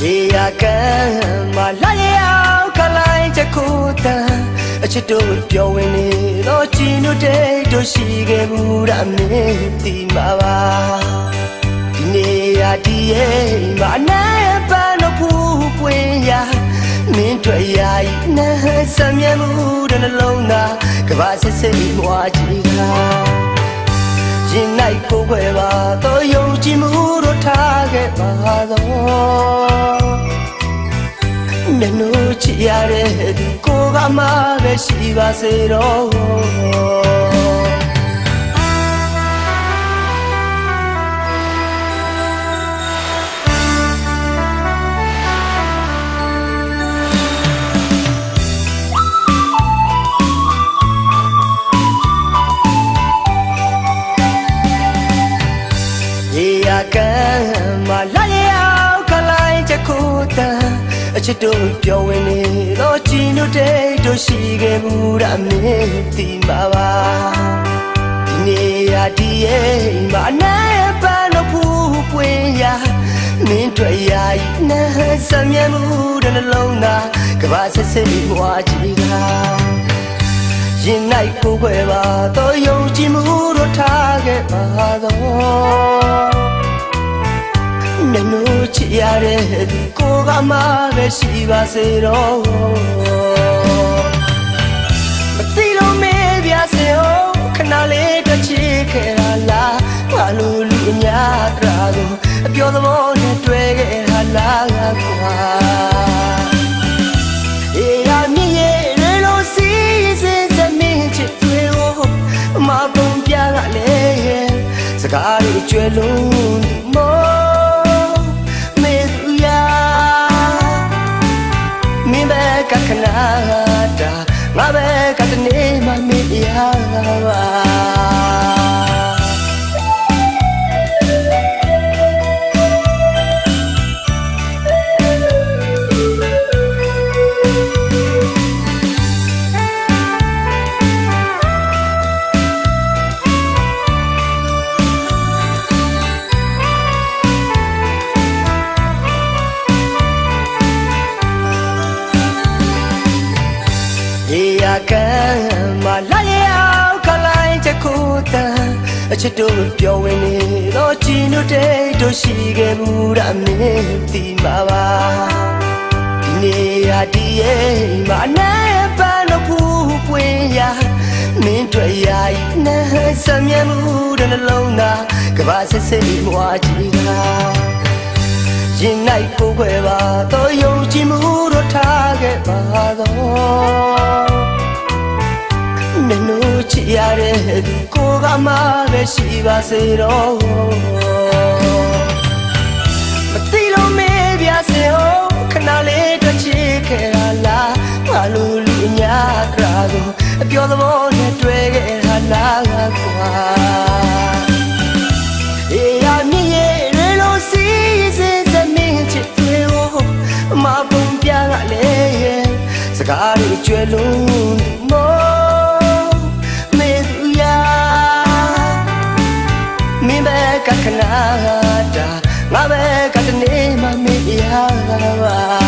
နေရာကမှာလာရောက်ခလိုင်းချက်ခုတန်အချစ်တို့ပြောဝင်နေတော့ချီနုတဲ့တို့ရှိခဲ့မှုဒါမင်းဒီမှာပါဒီနေရာဒီရဲ့မှာနဲ့ပန်းတို့ဖူးပွင့်ရာမင်းတွေ့ရာဤနာစမြဲမှုတဲ့နှလုံးသားကဘာစစ်စစ်မွားကြည့်တာရင်၌ကိုယ်ွယ်ပါတော့ယုံ မျက်နှာချရတဲ့ဒီကိုကမှပဲရှိပါစေတော့ စ်တို့ပြောဝင်နေတော့ချီနုတဲ့တို့ရှိခဲ့ဘူးဒါမင်းဒီမှာပါဒီနေ့ရာဒီရဲ့မနိုင်ပန်းတော့ဖူးပွင့်ရာမင်းတွေ့ရာဤနာစမြဲမှုတဲ့နှလုံးသားကဘာဆက်ဆက်ဘွားကြည့်တာရင်၌ကိုယ်ခွဲပါတော့ယုံကြည်မှုတို့ထားခဲ့ပါတော့မျက်နှာ ချရတဲ့ဒီကိုကမှပဲရှိပါစေတော့မသိတော့မေးပြစေဟုတ်ခဏလေးတစ်ချစ်ခဲ့တာလားငါလူလူအများတရာကိုအပြောသဘောနဲ့တွေ့ခဲ့တာလားကွာအေးရမြင့်ရဲ့ရေလိုစီစဉ်စမင်းချစ်တွေကိုမပုံပြကလည်းစကားတွေကျွဲလုံးဒီမောမေ ကခနာတာငါပဲကတနေ့မှမင်းရပါ ကန်မလာရောက်ခလိုင်းချက်ကိုတန်အချစ်တို့ပြောဝင်နေတော့ချီနုတဲ့တို့ရှိခဲ့ဘူးဒါမင်းဒီမှာပါဒီနေ့ရာဒီရဲ့မနိုင်ပန်းတော့ဖူးပွင့်ရာမင်းတွေ့ရာဤနာစမြဲမှုတဲ့နှလုံးသားကဘာစစ်စစ်မွားကြည့်တာရင်၌ကိုယ်ခွဲပါတော့ယုံကြည်မှုတို့ထားခဲ့ပါတော့မျ က်နှာချရတဲ့ဒီကိုကမှပဲရှိပါစေတော့မသိတော့မေးပြစေဟုတ်ခဏလေးတစ်ချစ်ခဲ့တာလားငါလူလူအများကရာကိုအပြောသဘောနဲ့တွေ့ခဲ့တာလားကွာအေးရမြင့်ရဲ့ရေလိုစီစဉ်စမင်းချစ်တွေကိုမပုံပြကလည်းစကားတွေကျွဲလုံး ခဏတာငါပဲကတနေ့မှမေ့ရတာပါ